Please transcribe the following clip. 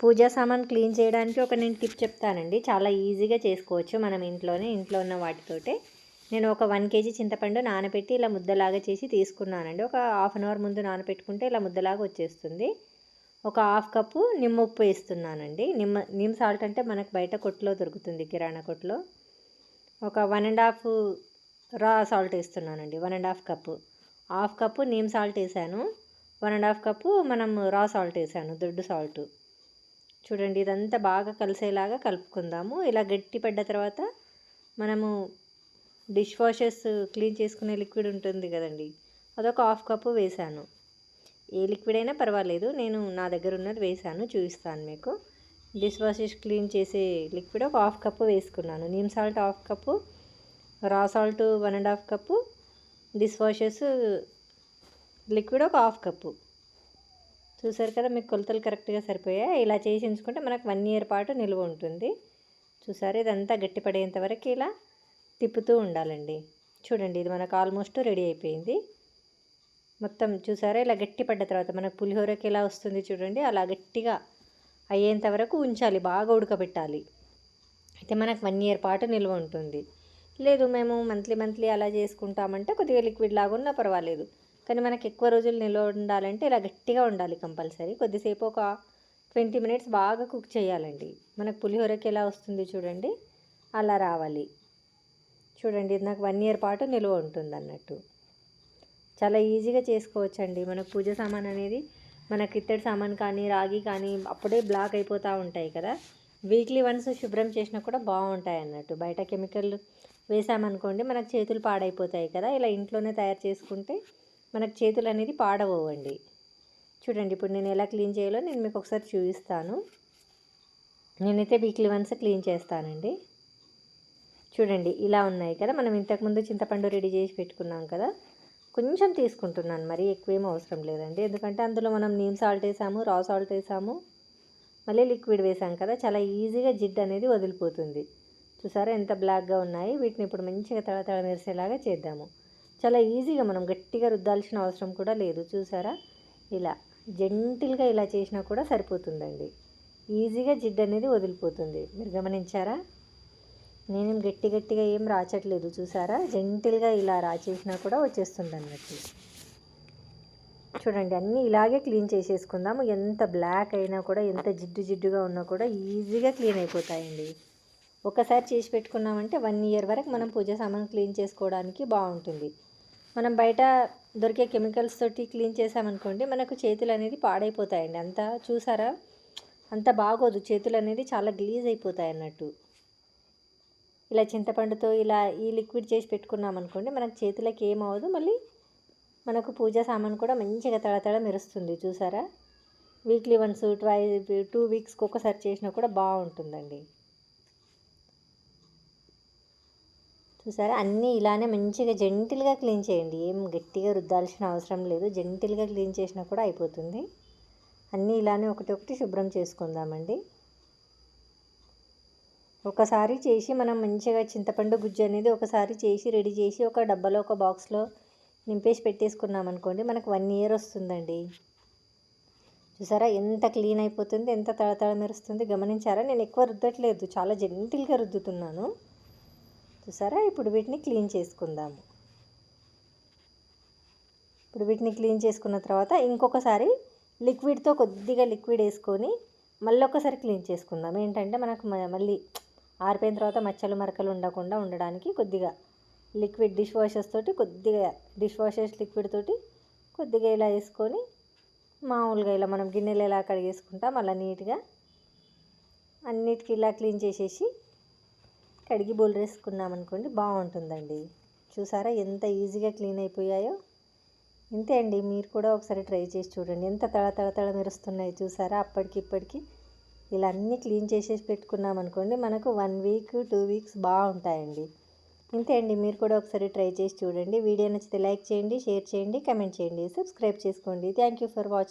పూజా సామాన్ క్లీన్ చేయడానికి ఒక నేను టిప్ చెప్తానండి. చాలా ఈజీగా చేసుకోవచ్చు మనం ఇంట్లోనే ఇంట్లో ఉన్న వాటితోటే. నేను ఒక వన్ కేజీ చింతపండు నానబెట్టి ఇలా ముద్దలాగా చేసి తీసుకున్నానండి. ఒక హాఫ్ అన్ అవర్ ముందు నానబెట్టుకుంటే ఇలా ముద్దలాగా వచ్చేస్తుంది. ఒక హాఫ్ కప్పు నిమ్మ ఉప్పు వేస్తున్నానండి. నిమ్మ నిమ్ సాల్ట్ అంటే మనకు బయట కొట్లో దొరుకుతుంది కిరాణా కొట్లో ఒక one and half raw salt వేస్తున్నానండి one and half cup. Half cup neem salt వేసాను. వన్ అండ్ హాఫ్ కప్పు మనం రా సాల్ట్ వేసాను దొడ్డు సాల్ట్. చూడండి ఇదంతా బాగా కలిసేలాగా కలుపుకుందాము. ఇలా గట్టి పడ్డ తర్వాత మనము డిష్ వాషెస్ క్లీన్ చేసుకునే లిక్విడ్ ఉంటుంది కదండి అదొక హాఫ్ కప్పు వేసాను ఏ లిక్విడ్ అయినా పర్వాలేదు నేను నా దగ్గర ఉన్నది వేసాను చూపిస్తాను మీకు. డిష్ వాషెస్ క్లీన్ చేసే లిక్విడ్ ఒక హాఫ్ కప్పు వేసుకున్నాను. Neem salt half cup raw salt one and half cup dish washes liquid ఒక హాఫ్ కప్పు. చూసారు కదా మీకు కొలతలు కరెక్ట్గా సరిపోయాయి? ఇలా చేసి ఉంచుకుంటే మనకు వన్ ఇయర్ పాటు నిల్వ ఉంటుంది. చూసారు ఇదంతా గట్టిపడేంత వరకు ఇలా తిప్పుతూ ఉండాలండి. చూడండి ఇది మనకు ఆల్మోస్ట్ రెడీ అయిపోయింది. మొత్తం చూసారా ఇలా గట్టి పడ్డ తర్వాత మనకు పులిహోరకి ఎలా వస్తుంది చూడండి అలా గట్టిగా అయ్యేంత వరకు ఉంచాలి బాగా ఉడకబెట్టాలి. అయితే మనకు వన్ ఇయర్ పాటు నిల్వ ఉంటుంది. లేదు మేము మంత్లీ మంత్లీ అలా చేసుకుంటామంటే కొద్దిగా లిక్విడ్ లాగా ఉన్నా పర్వాలేదు. కానీ మనకి ఎక్కువ రోజులు నిల్వ ఉండాలంటే ఇలా గట్టిగా ఉండాలి కంపల్సరీ. కొద్దిసేపు ఒక ట్వంటీ మినిట్స్ బాగా కుక్ చేయాలండి. మనకు పులిహోరకి ఎలా వస్తుంది చూడండి. అలా రావాలి. చూడండి ఇది నాకు వన్ ఇయర్ పాటు నిల్వ ఉంటుంది అన్నట్టు. చాలా ఈజీగా చేసుకోవచ్చండి. మనకు పూజ సామాన్ అనేది మన ఇత్తడి సామాన్ కానీ రాగి కానీ అప్పుడే బ్లాక్ అయిపోతూ ఉంటాయి కదా. వీక్లీ వన్స్ శుభ్రం చేసినా కూడా బాగుంటాయి అన్నట్టు. బయట కెమికల్ వేసామనుకోండి మనకు చేతులు పాడైపోతాయి కదా. ఇలా ఇంట్లోనే తయారు చేసుకుంటే మనకు చేతులు అనేది పాడవండి చూడండి ఇప్పుడు నేను ఎలా క్లీన్ చేయాలో నేను మీకు ఒకసారి చూపిస్తాను. నేనైతే వీక్లీ వన్స్ క్లీన్ చేస్తానండి. చూడండి ఇలా ఉన్నాయి కదా. మనం ఇంతకుముందు చింతపండు రెడీ చేసి పెట్టుకున్నాం కదా. కొంచెం తీసుకుంటున్నాను మరి ఎక్కువేం అవసరం లేదండి. ఎందుకంటే అందులో మనం నీమ్ సాల్ట్ వేసాము రా సాల్ట్ వేసాము మళ్ళీ లిక్విడ్ వేసాం కదా. చాలా ఈజీగా జిడ్ అనేది వదిలిపోతుంది. చూసారా ఎంత బ్లాక్గా ఉన్నాయి. వీటిని ఇప్పుడు మంచిగా తడతడ మెరిసేలాగా చేద్దాము. చాలా ఈజీగా మనం గట్టిగా రుద్దాల్సిన అవసరం కూడా లేదు చూసారా? ఇలా జెంటిల్గా ఇలా చేసినా కూడా సరిపోతుందండి. ఈజీగా జిడ్డు అనేది వదిలిపోతుంది. మీరు గమనించారా? నేనేం గట్టి గట్టిగా ఏం రాచట్లేదు చూసారా? జెంటిల్గా ఇలా రాచేసినా కూడా వచ్చేస్తుంది అన్నట్టు చూడండి అన్నీ ఇలాగే క్లీన్ చేసేసుకుందాము. ఎంత బ్లాక్ అయినా కూడా ఎంత జిడ్డు జిడ్డుగా ఉన్నా కూడా ఈజీగా క్లీన్ అయిపోతాయండి. ఒకసారి చేసి పెట్టుకున్నామంటే వన్ ఇయర్ వరకు మనం పూజ సామాన్ క్లీన్ చేసుకోవడానికి బాగుంటుంది. మనం బయట దొరికే కెమికల్స్ తోటి క్లీన్ చేసామనుకోండి మనకు చేతులు అనేది పాడైపోతాయండి. అంత చూసారా? అంత బాగోదు. చేతులు అనేది చాలా గ్లీజ్ అయిపోతాయి అన్నట్టు. ఇలా చింతపండుతో ఇలా ఈ లిక్విడ్ చేసి పెట్టుకున్నాం అనుకోండి మనకు చేతులకి ఏమవ్వదు మళ్ళీ మనకు పూజా సామాన్ కూడా మంచిగా తడతడ మెరుస్తుంది. చూసారా? వీక్లీ వన్స్ ట్వై టూ వీక్స్కి ఒకసారి చేసినా కూడా బాగుంటుందండి. చూసారా? అన్నీ ఇలానే మంచిగా జెంటిల్గా క్లీన్ చేయండి. ఏం గట్టిగా రుద్దాల్సిన అవసరం లేదు. జెంటిల్గా క్లీన్ చేసినా కూడా అయిపోతుంది. అన్నీ ఇలానే ఒకటి ఒకటి శుభ్రం చేసుకుందామండి. ఒకసారి చేసి మనం మంచిగా చింతపండు గుజ్జు అనేది ఒకసారి చేసి రెడీ చేసి ఒక డబ్బాలో ఒక బాక్స్లో నింపేసి పెట్టేసుకున్నాం అనుకోండి మనకు వన్ ఇయర్ వస్తుందండి. చూసారా? ఎంత క్లీన్ అయిపోతుంది ఎంత తళతళ మెరుస్తుంది. గమనించారా? నేను ఎక్కువ రుద్దట్లేదు. చాలా జెంటిల్గా రుద్దుతున్నాను. చూసారా? ఇప్పుడు వీటిని క్లీన్ చేసుకుందాము. ఇప్పుడు వీటిని క్లీన్ చేసుకున్న తర్వాత ఇంకొకసారి లిక్విడ్తో కొద్దిగా లిక్విడ్ వేసుకొని మళ్ళీ ఒకసారి క్లీన్ చేసుకుందాం. ఏంటంటే మనకు మళ్ళీ ఆరిపోయిన తర్వాత మచ్చలు మరకలు ఉండకుండా ఉండడానికి కొద్దిగా లిక్విడ్ డిష్ వాషెస్ తోటి కొద్దిగా డిష్ వాషెస్ లిక్విడ్ తోటి కొద్దిగా ఇలా వేసుకొని మామూలుగా ఇలా మనం గిన్నెలు ఎలా కడిగేసుకుంటాం అలా నీట్గా అన్నిటికీ ఇలా క్లీన్ చేసేసి కడిగి బోల్ అనుకోండి బాగుంటుందండి. చూసారా ఎంత ఈజీగా క్లీన్ అయిపోయాయో? ఇంతే అండి. మీరు కూడా ఒకసారి ట్రై చేసి చూడండి. ఎంత తళ తళ తళ మెరుస్తున్నాయి చూసారా? అప్పటికి ఇప్పటికి ఇలా అన్నీ క్లీన్ చేసేసి పెట్టుకున్నాం అనుకోండి మనకు వన్ వీక్ టూ వీక్స్ బాగుంటాయండి. ఇంతే అండి. మీరు కూడా ఒకసారి ట్రై చేసి చూడండి. వీడియో నచ్చితే లైక్ చేయండి షేర్ చేయండి కమెంట్ చేయండి సబ్స్క్రైబ్ చేసుకోండి. Thank you for watching.